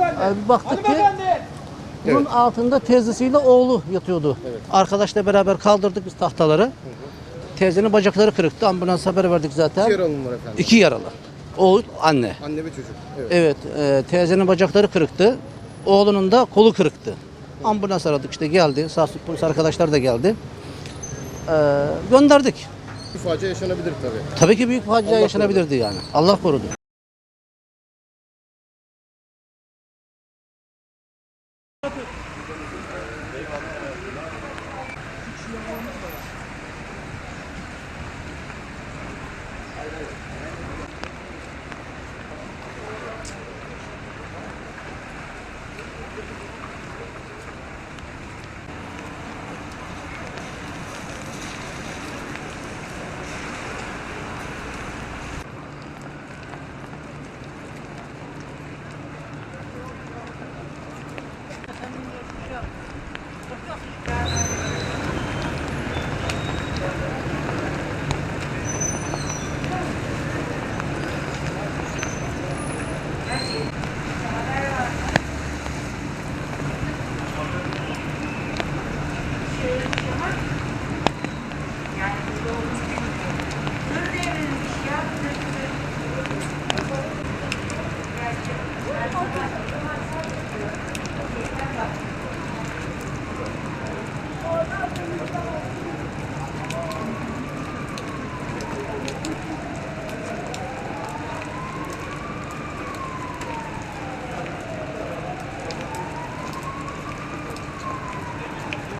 Abi baktık ki bunun altında teyzesiyle oğlu yatıyordu. Arkadaşla beraber kaldırdık biz tahtaları. Teyzenin bacakları kırıktı. Ambulans haber verdik zaten. İki yaralı var efendim. İki yaralı. Oğul, anne. Anne ve çocuk. Evet. Evet, e, teyzenin bacakları kırıktı. Oğlunun da kolu kırıktı. Ambulans aradık işte geldi. Sağ polis arkadaşlar da geldi. E, gönderdik. Bir facia yaşanabilir tabii. Tabii ki büyük facia Allah yaşanabilirdi yani. Allah korudu.